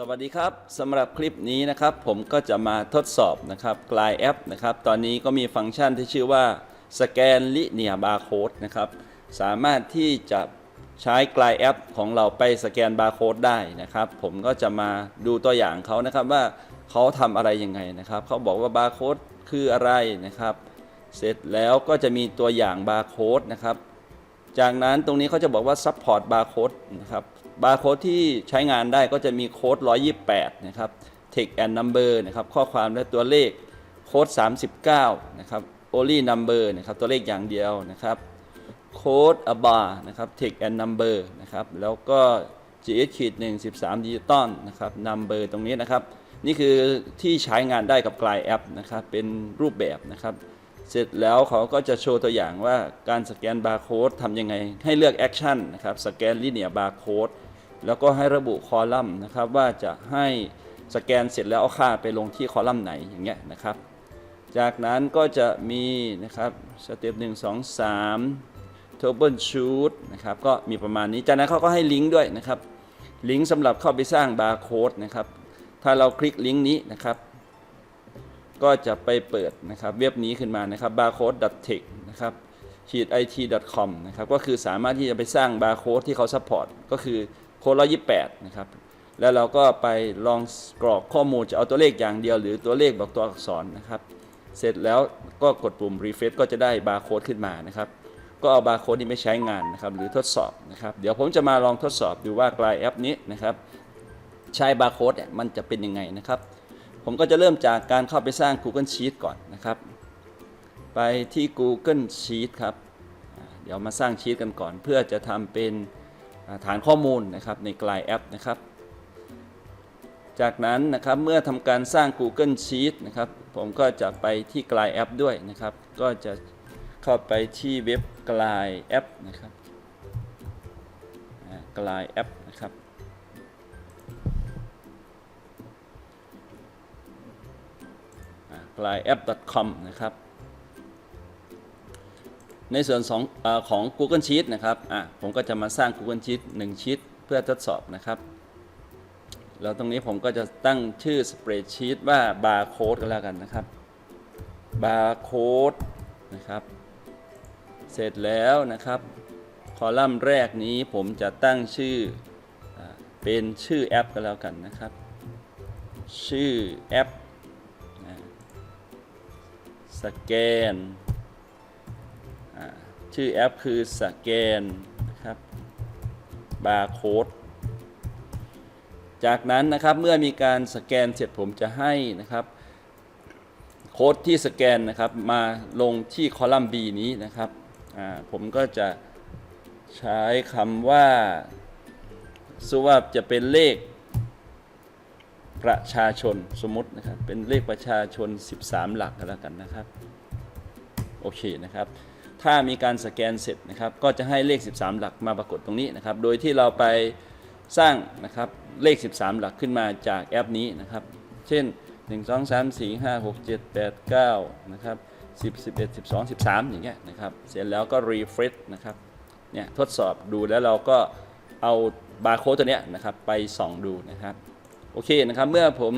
สวัสดีครับสำหรับคลิปนี้นะครับ ผมก็จะมาทดสอบนะครับกลายแอปนะครับ ตอนนี้ก็มีฟังก์ชันที่ชื่อว่าสแกนลิเนียบาร์โค้ดนะครับ สามารถที่จะใช้กลายแอป ของเราไปสแกนบาร์โค้ดได้นะครับ ผมก็จะมาดูตัวอย่างเขานะครับว่าเขาทำอะไรยังไงนะครับเขาบอกว่าบาร์โค้ดคืออะไรนะครับ เสร็จแล้วก็จะมีตัวอย่างบาร์โค้ดนะครับ จากนั้นตรงนี้เขาจะบอกว่า support barcode นะครับ barcode ที่ใช้งานได้ก็จะมีโค้ด 128 นะครับ text and number นะครับ ข้อความและตัวเลข โค้ด 39 นะครับ only number นะครับ ตัวเลขอย่างเดียวนะครับ โค้ด a bar นะครับ text and number นะครับ แล้วก็ gs ขีด1 13ดิจิตอลนะครับ number ตรงนี้นะครับ นี่คือที่ใช้งานได้กับกลายแอปนะครับ เป็นรูปแบบนะครับเสร็จแล้วเขาก็จะโชว์ตัวอย่างว่าการสแกนบาร์โค้ดทำยังไงให้เลือกแอคชั่นนะครับ สแกนลิเนียบาร์โค้ด แล้วก็ให้ระบุคอลัมน์นะครับว่าจะให้สแกนเสร็จแล้วเอาค่าไปลงที่คอลัมน์ไหนอย่างเงี้ยนะครับ จากนั้นก็จะมีนะครับสเต็ปหนึ่งสองสามทเบิลชูดนะครับก็มีประมาณนี้ จากนั้นเขาก็ให้ลิงก์ด้วยนะครับ ลิงก์สำหรับเข้าไปสร้างบาร์โค้ดนะครับ ถ้าเราคลิกลิงก์นี้นะครับ ก็จะไปเปิดนะครับเว็บนี้ขึ้นมานะครับ barcode.tech นะครับ it.com นะครับก็คือสามารถที่จะไปสร้างบาร์โค้ดที่เขาซัพพอร์ตก็คือ โค้ด128นะครับแล้วเราก็ไปลองกรอกข้อมูลจะเอาตัวเลขอย่างเดียว หรือตัวเลขบอกตัวอักษรนะครับ เสร็จแล้วก็กดปุ่ม refresh ก็จะได้บาร์โค้ดขึ้นมานะครับก็เอาบาร์โค้ดนี้ไม่ใช้งานนะครับหรือทดสอบนะครับเดี๋ยวผมจะมาลองทดสอบดูว่ากลายแอปนี้นะครับใช้บาร์โค้ดเนี่ยมันจะเป็นยังไงนะครับ ผมก็จะเริ่มจากการเข้าไปสร้าง Google Sheet ก่อนนะครับ ไปที่ Google Sheet ครับเดี๋ยวมาสร้างชีตกันก่อน เพื่อจะทำเป็น ฐานข้อมูลนะครับในกลายแอปนะครับ จากนั้นนะครับเมื่อทำการสร้าง Google Sheet นะครับผมก็จะไปที่กลายแอปด้วยนะครับ ก็จะเข้าไปที่เว็บกลายแอปนะครับกลายแอปนะครับกลายแอป .com นะครับ ในส่วนของอของ Google Sheet นะครับอะผมก็จะมาสร้าง Google Sheet 1ชีตเพื่อทดสอบนะครับแล้วตรงนี้ผมก็จะตั้งชื่อ Spreadsheet ว่า Barcode ก็แล้วกันนะครับ Barcode นะครับ เสร็จแล้วนะครับ คอลัมน์แรกนี้ผมจะตั้งชื่ออเป็นชื่อแอปก็แล้วกันนะครับ ชื่อแอปสแกน ชื่อแอปคือสแกนนะครับบาร์โค้ดจากนั้นนะครับเมื่อมีการสแกนเสร็จผมจะให้นะครับโค้ดที่สแกนนะครับมาลงที่คอลัมน์ B นี้นะครับผมก็จะใช้คำว่าสว่าจะเป็นเลขประชาชนสมมตินะครับเป็นเลขประชาชน 13 หลักก็แล้วกันนะครับ โอเคนะครับ ถ้ามีการสแกนเสร็จนะครับ ก็จะให้เลข 13 หลักมาปรากฏตรงนี้นะครับ โดยที่เราไปสร้างนะครับเลข 13 หลักขึ้นมาจากแอปนี้นะครับ เช่น 1 2 3 4 5 6 7 8 9 นะครับ 10 11 12 13 อย่างเงี้ยนะครับ เสร็จแล้วก็ refresh นะครับ เนี่ยทดสอบดูแล้วเราก็เอาบาร์โค้ดตัวเนี้ยนะครับไปส่องดูนะครับ โอเคนะครับ เมื่อผม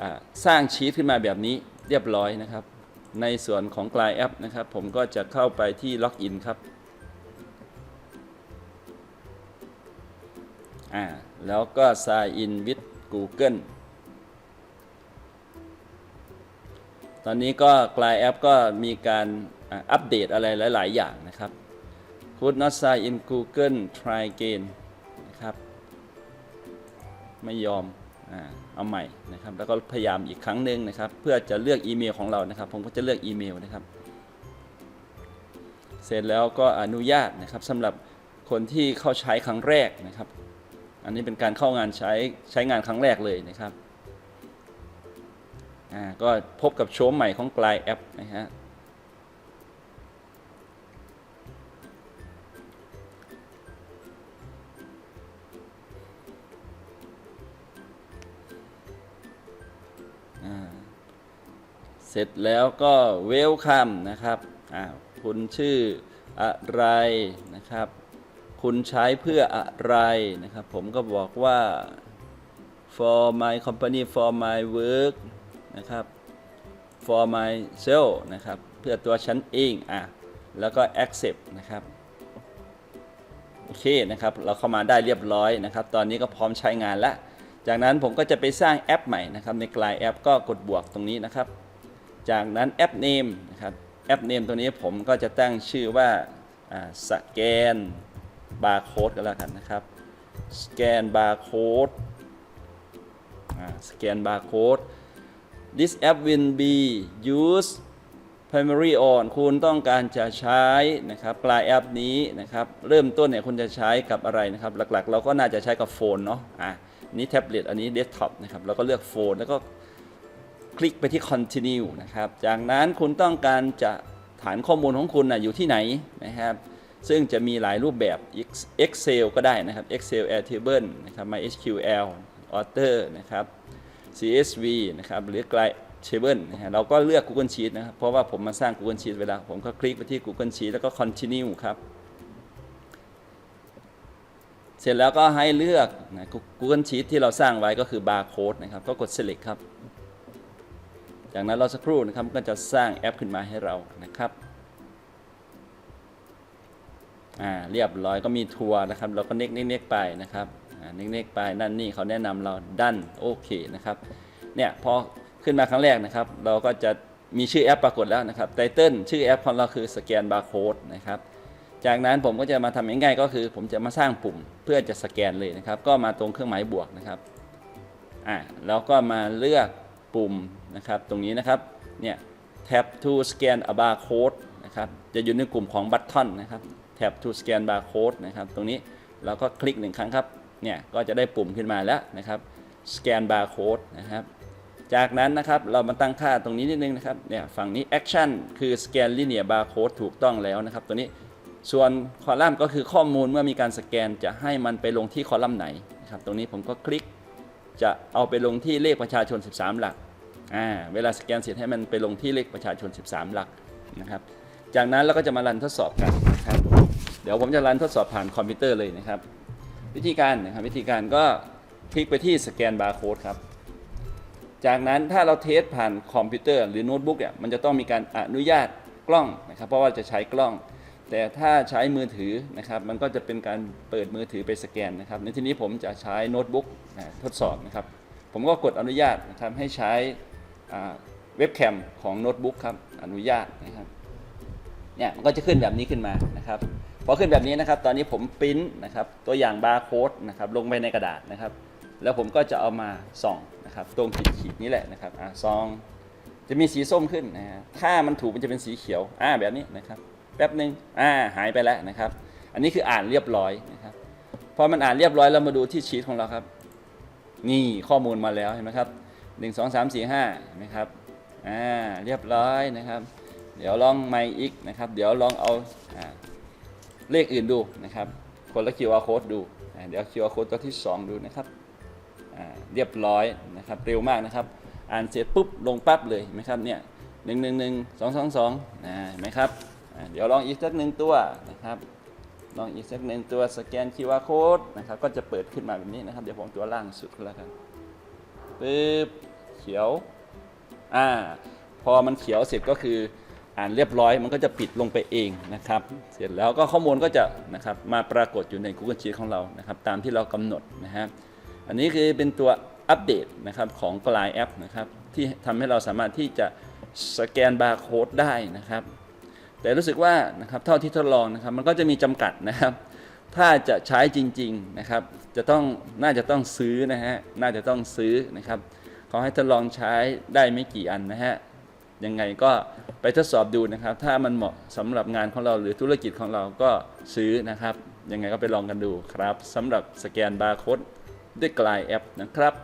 อสร้างชีตขึ้นมาแบบนี้เรียบร้อยนะครับ ในส่วนของกลายแอปนะครับ ผมก็จะเข้าไปที่ล็อกอินครับอ่าแล้วก็ sign in with Google ตอนนี้ก็กลายแอปก็มีการอัปเดตอะไรหลาย ๆ อย่างนะครับ could not sign in Google try again นะครับ ไม่ยอม เอาใหม่นะครับ แล้วก็พยายามอีกครั้งหนึ่งนะครับ เพื่อจะเลือกอีเมลของเรานะครับ ผมก็จะเลือกอีเมลนะครับ เสร็จแล้วก็อนุญาตนะครับสำหรับคนที่เข้าใช้ครั้งแรกนะครับ อันนี้เป็นการเข้างานใช้ใช้งานครั้งแรกเลยนะครับ อ่า ก็พบกับโฉมใหม่ของกลายแอปนะฮะ เสร็จแล้วก็เวลคัมนะครับอ่าคุณชื่ออะไรนะครับ คุณใช้เพื่ออะไรนะครับ ผมก็บอกว่า for my company for my work นะครับ for myself นะครับ เพื่อตัวฉันเองอะแล้วก็ accept นะครับ โอเคนะครับ เราเข้ามาได้เรียบร้อยนะครับ ตอนนี้ก็พร้อมใช้งานแล้ว จากนั้นผมก็จะไปสร้างแอปใหม่นะครับ ในกลายแอปก็กดบวกตรงนี้นะครับ จากนั้นแอป name นะครับแอป name ตัวนี้ผมก็จะตั้งชื่อว่าสแกนบาร์โค้ดก็แล้วกันนะครับสแกนบาร์โค้ดสแกนบาร์โค้ด this app will be used primary on คุณต้องการจะใช้นะครับปลายแอปนี้นะครับเริ่มต้นเนี่ยคุณจะใช้กับอะไรนะครับ หลักๆ เราก็น่าจะใช้กับโฟนเนาะอะนี่แท็บเล็ตอันนี้เดสก์ท็อปนะครับเราก็เลือกโฟนแล้วก็ คลิกไปที่ continue นะครับ จากนั้นคุณต้องการจะฐานข้อมูลของคุณนะอยู่ที่ไหนนะครับ ซึ่งจะมีหลายรูปแบบ Excel ก็ได้นะครับ Excel Airtable นะครับ MySQL Author นะครับ CSV นะครับ หรือ Glidtable นะฮะเราก็เลือก Google Sheet นะครับ เพราะว่าผมมาสร้าง Google Sheet เวลาผมก็คลิกไปที่ Google Sheet แล้วก็ Continue ครับ เสร็จแล้วก็ให้เลือกนะ Google Sheet ที่เราสร้างไว้ก็คือ Barcode นะครับ ก็กด Select ครับ จากนั้นเราสักครู่นะครับก็จะสร้างแอปขึ้นมาให้เรานะครับอ่าเรียบร้อยก็มีทัวร์นะครับ เราก็เน็กเน็กไปนะครับอ่าเน็กเน็กไปนั่นนี่เขาแนะนำเราดันโอเคนะครับเนี่ยพอขึ้นมาครั้งแรกนะครับ เราก็จะมีชื่อแอปปรากฏแล้วนะครับไตเติลชื่อแอปของเราคือสแกนบาร์โค้ดนะครับจากนั้นผมก็จะมาทำง่ายๆก็คือ ผมจะมาสร้างปุ่มเพื่อจะสแกนเลยนะครับ ก็มาตรงเครื่องหมายบวกนะครับอ่าแล้วก็มาเลือก ปุ่มนะครับตรงนี้นะครับเนี่ย tap to scan a barcode นะครับจะอยู่ในกลุ่มของ button นะครับ tap to scan barcode นะครับตรงนี้เราก็คลิกหนึ่งครั้งครับเนี่ยก็จะได้ปุ่มขึ้นมาแล้วนะครับ scan barcode นะครับจากนั้นนะครับเรามาตั้งค่าตรงนี้นิดนึงนะครับเนี่ยฝั่งนี้ action คือ scan linear barcode ถูกต้องแล้วนะครับตัวนี้ส่วนคอลัมน์ก็คือข้อมูลเมื่อมีการสแกนจะให้มันไปลงที่คอลัมน์ไหนนะครับตรงนี้ผมก็คลิกจะเอาไปลงที่เลขประชาชน 13 หลัก เวลาสแกนเสร็จให้มันไปลงที่เลขประชาชน 13 หลักนะครับ จากนั้นเราก็จะมารันทดสอบกันนะครับเดี๋ยวผมจะรันทดสอบผ่านคอมพิวเตอร์เลยนะครับ วิธีการนะครับวิธีการก็คลิกไปที่สแกนบาร์โค้ดครับจากนั้นถ้าเราเทสผ่านคอมพิวเตอร์หรือโน้ตบุ๊กเนี่ยมันจะต้องมีการอนุญาตกล้องนะครับเพราะว่าจะใช้กล้อง แต่ถ้าใช้มือถือนะครับมันก็จะเป็นการเปิดมือถือไปสแกนนะครับในที่นี้ผมจะใช้โน้ตบุ๊กทดสอบนะครับผมก็กดอนุญาตนะครับให้ใช้ เว็บแคมของโน้ตบุ๊กครับอนุญาตนะครับเนี่ยมันก็จะขึ้นแบบนี้ขึ้นมานะครับพอขึ้นแบบนี้นะครับ ตอนนี้ผมปริ้นนะครับตัวอย่างบาร์โค้ดนะครับลงไปในกระดาษนะครับ แล้วผมก็จะเอามาส่องนะครับตรงขีดขีดนี้แหละนะครับอ่าซองจะมีสีส้มขึ้นนะฮะถ้ามันถูกมันจะเป็นสีเขียวอ่าแบบนี้นะครับแป๊บหนึ่งอ่าหายไปแล้วนะครับ อันนี้คืออ่านเรียบร้อยนะครับพอมันอ่านเรียบร้อยแล้วมาดูที่ชีตของเราครับ นี่ข้อมูลมาแล้วเห็นไหมครับ หนึ่งสองสามสี่ห้านไหมครับอ่าเรียบร้อยนะครับ เดี๋ยวลองไมอีกนะครับ เดี๋ยวลองเอาเลขอื่นดูนะครับ คนละ QR code ดูเดี๋ยว QR code ตัวที่ 2 ดูนะครับอ่าเรียบร้อยนะครับเร็วมากนะครับ อ่านเสร็จปุ๊บลงปั๊บเลยนไหมครับเนี่ยหนึ่งหนึ่งหนึ่งสองสองสองนะเห็นไหมครับเดี๋ยวลองอีกสักหนึ่งตัวนะครับลองอีกสักหนึ่งตัวสแกน QR code นะครับก็จะเปิดขึ้นมาแบบนี้นะครับ เดี๋ยวผมตัวล่างสุดแล้วกันปึ๊บ ขียวอ่าพอมันเขียวเสร็จก็คืออ่านเรียบร้อยมันก็จะปิดลงไปเองนะครับ เสร็จแล้วก็ข้อมูลก็จะนะครับมาปรากฏอยู่ใน Google Sheet ของเรานะครับตามที่เรากำหนดนะฮะอันนี้คือเป็นตัวอัปเดตนะครับของกลายแอปนะครับที่ทำให้เราสามารถที่จะสแกนบาร์โค้ดได้นะครับ แต่รู้สึกว่านะครับเท่าที่ทดลองนะครับมันก็จะมีจำกัดนะครับ ถ้าจะใช้จริงๆนะครับจะต้องน่าจะต้องซื้อนะฮะน่าจะต้องซื้อนะครับ เขาให้ทดลองใช้ได้ไม่กี่อันนะฮะยังไงก็ไปทดสอบดูนะครับ ถ้ามันเหมาะสำหรับงานของเราหรือธุรกิจของเราก็ซื้อนะครับ ยังไงก็ไปลองกันดูครับสำหรับสแกนบาร์โค้ดด้วยกลายแอปนะครับ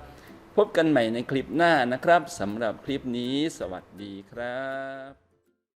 พบกันใหม่ในคลิปหน้านะครับสำหรับคลิปนี้ สวัสดีครับ